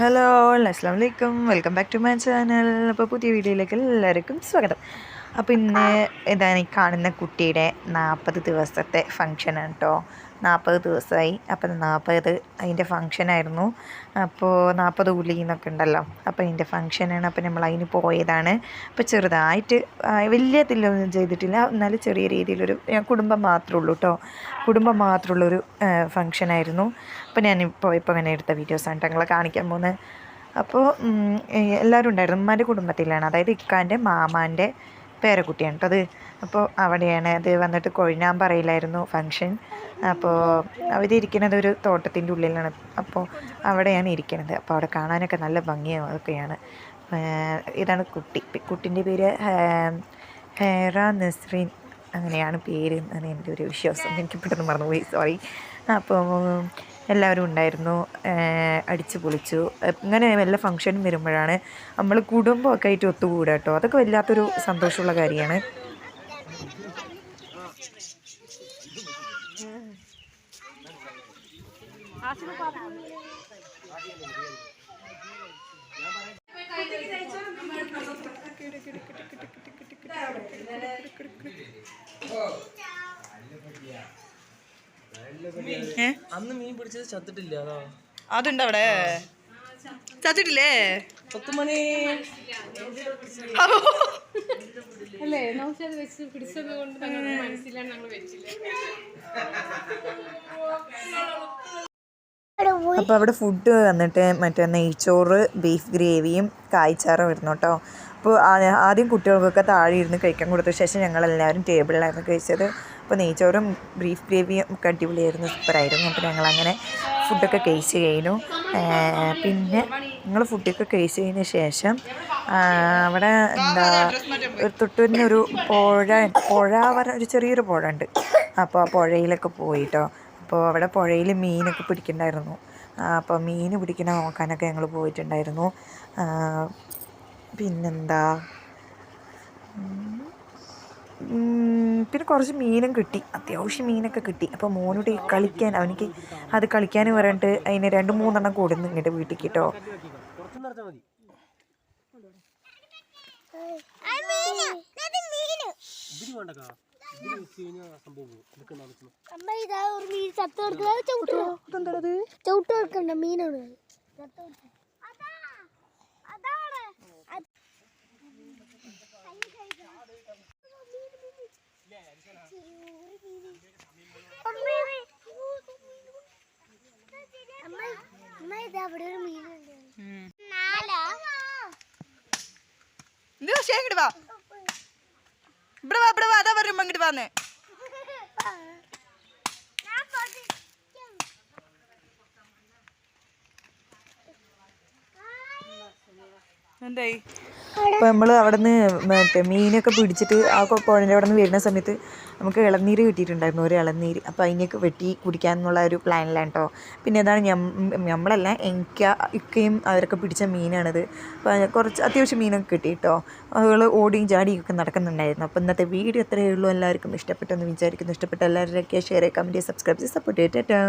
Hello അസ്സാം വലൈക്കും welcome back to my channel. അപ്പോൾ പുതിയ വീഡിയോയിലേക്ക് എല്ലാവർക്കും സ്വാഗതം. അപ്പോൾ ഇന്ന് ഇതാണ് ഈ കാണുന്ന കുട്ടിയുടെ നാൽപ്പത് ദിവസത്തെ ഫങ്ഷനാണ് കേട്ടോ നാൽപ്പത് ദിവസമായി. അപ്പം നാൽപ്പത് അതിന്റെ ഫങ്ഷനായിരുന്നു. അപ്പോൾ നാൽപ്പത് ഉള്ളി എന്നൊക്കെ ഉണ്ടല്ലോ. അപ്പോൾ അതിന്റെ ഫങ്ഷനാണ്. അപ്പോൾ നമ്മൾ അതിന് പോയതാണ്. അപ്പോൾ ചെറുതായിട്ട് വലിയ ഇതിലൊന്നും ചെയ്തിട്ടില്ല. എന്നാലും ചെറിയ രീതിയിലൊരു കുടുംബം മാത്രമേ ഉള്ളൂ കേട്ടോ കുടുംബം മാത്രമുള്ളൊരു ഫങ്ഷനായിരുന്നു. അപ്പോൾ ഞാൻ ഇപ്പോൾ ഇങ്ങനെ എടുത്ത വീഡിയോസാണ് ഞങ്ങളെ കാണിക്കാൻ പോകുന്നത്. അപ്പോൾ എല്ലാവരും ഉണ്ടായിരുന്നു. ഉമ്മാന്റെ കുടുംബത്തിലാണ്. അതായത് ഇക്കാന്റെ മാമാന്റെ പേരക്കുട്ടിയാണ് കേട്ടോ അത്. അപ്പോൾ അവിടെയാണ് അത് വന്നിട്ട് കൊഴിഞ്ഞാൻ പറയില്ലായിരുന്നു ഫങ്ഷൻ അപ്പോൾ അവരിയ്ക്കുന്നത് ഒരു തോട്ടത്തിന്റെ ഉള്ളിലാണ്. അപ്പോൾ അവിടെയാണ് ഇരിക്കുന്നത്. അപ്പോൾ അവിടെ കാണാനൊക്കെ നല്ല ഭംഗിയും അതൊക്കെയാണ് ഇതാണ് കുട്ടി. കുട്ടിന്റെ പേര് ഹേറ നസ്രീൻ അങ്ങനെയാണ് പേര് എന്നാണ് എന്റെ ഒരു വിശ്വാസം. എനിക്ക് പെട്ടെന്ന് മറന്നുപോയി. സോറി അപ്പോൾ എല്ലാവരും ഉണ്ടായിരുന്നു അടിച്ചു പൊളിച്ചു. ഇങ്ങനെ വല്ല ഫങ്ഷനും വരുമ്പോഴാണ് നമ്മൾ കുടുംബമൊക്കെ ആയിട്ട് ഒത്തുകൂടുക കേട്ടോ അതൊക്കെ വല്ലാത്തൊരു സന്തോഷമുള്ള കാര്യമാണ്. അന്ന് മീൻ പിടിച്ചത് ചത്തിട്ടില്ല അതാ. അതുണ്ട് അവിടെ? ചത്തിട്ടില്ലേ? പത്തുമണി അല്ലേ നൗഷാദ് വെച്ച് പിടിച്ചത് കൊണ്ട് ഞങ്ങൾക്ക് മനസ്സിലാണ് ഞങ്ങൾ വെച്ചില്ല. അപ്പോൾ അവിടെ ഫുഡ് വന്നിട്ട് മറ്റേ നെയ്ച്ചോറ് ബീഫ് ഗ്രേവിയും കായ്ച്ചാറും വരുന്നു കേട്ടോ അപ്പോൾ ആദ്യം കുട്ടികൾക്കൊക്കെ താഴെ ഇരുന്ന് കഴിക്കാൻ കൊടുത്ത ശേഷം ഞങ്ങളെല്ലാവരും ടേബിളിലായിരുന്നു കഴിച്ചത്. അപ്പോൾ നെയ്ച്ചോറും ബീഫ് ഗ്രേവിയും ഒക്കെ അടിപൊളിയായിരുന്നു സൂപ്പറായിരുന്നു. അപ്പോൾ ഞങ്ങളങ്ങനെ ഫുഡൊക്കെ കഴിച്ച് കഴിഞ്ഞു. പിന്നെ ഞങ്ങൾ ഫുഡൊക്കെ കഴിച്ച് കഴിഞ്ഞ ശേഷം അവിടെ എന്താ ഒരു തൊട്ടുന്നൊരു പുഴ പുഴ പറഞ്ഞ ഒരു ചെറിയൊരു പുഴ ഉണ്ട്. അപ്പോൾ ആ പുഴയിലൊക്കെ പോയിട്ടോ. അപ്പോൾ അവിടെ പുഴയിൽ മീനൊക്കെ പിടിക്കണ്ടായിരുന്നു. അപ്പോൾ മീൻ പിടിക്കണ നോക്കാനൊക്കെ ഞങ്ങൾ പോയിട്ടുണ്ടായിരുന്നു. പിന്നെന്താ? പിന്നെ കുറച്ച് മീനും കിട്ടി. അത്യാവശ്യം മീനൊക്കെ കിട്ടി. അപ്പോൾ മോനോട് കളിക്കാൻ അവനിക്ക് അത് കളിക്കാൻ പറഞ്ഞിട്ട് അതിന് രണ്ട് മൂന്നെണ്ണം കൊടുന്ന് ഇങ്ങോട്ട് വീട്ടിൽ കേട്ടോ. കുറച്ച് നിറച്ചാൽ മതി ഇങ്ങോട്ട് വാ. ഇവിടെ വാ ഇവിടെ വാ. അതാ പറയുമ്പോ ഇങ്ങോട്ട് വന്നേ. എന്തായി? അപ്പോൾ നമ്മൾ അവിടെ നിന്ന് മറ്റേ മീനൊക്കെ പിടിച്ചിട്ട് ആ പുഴന്റെ അവിടെ നിന്ന് വരുന്ന സമയത്ത് നമുക്ക് ഇളനീര് കിട്ടിയിട്ടുണ്ടായിരുന്നു ഒരു ഇളനീര്. അപ്പോൾ അതിനെയൊക്കെ വെട്ടി കുടിക്കാൻ എന്നുള്ള ഒരു പ്ലാനിലാണ് കേട്ടോ പിന്നെ അതാണ് നമ്മളല്ല എനിക്ക് ഇക്കയും അവരൊക്കെ പിടിച്ച മീനാണിത്. അപ്പോൾ കുറച്ച് അത്യാവശ്യം മീനൊക്കെ കിട്ടി കേട്ടോ അതുകൾ ഓടിയും ചാടിയും ഒക്കെ നടക്കുന്നുണ്ടായിരുന്നു. അപ്പോൾ ഇന്നത്തെ വീഡിയോ എത്രയേ ഉള്ളൂ. എല്ലാവർക്കും ഇഷ്ടപ്പെട്ടെന്ന് വിചാരിക്കുന്നു. ഇഷ്ടപ്പെട്ട എല്ലാവരുടെയൊക്കെ ഷെയർ കമന്റ് സബ്സ്ക്രൈബ് ചെയ്ത് സപ്പോർട്ട് ചെയ്തിട്ടാ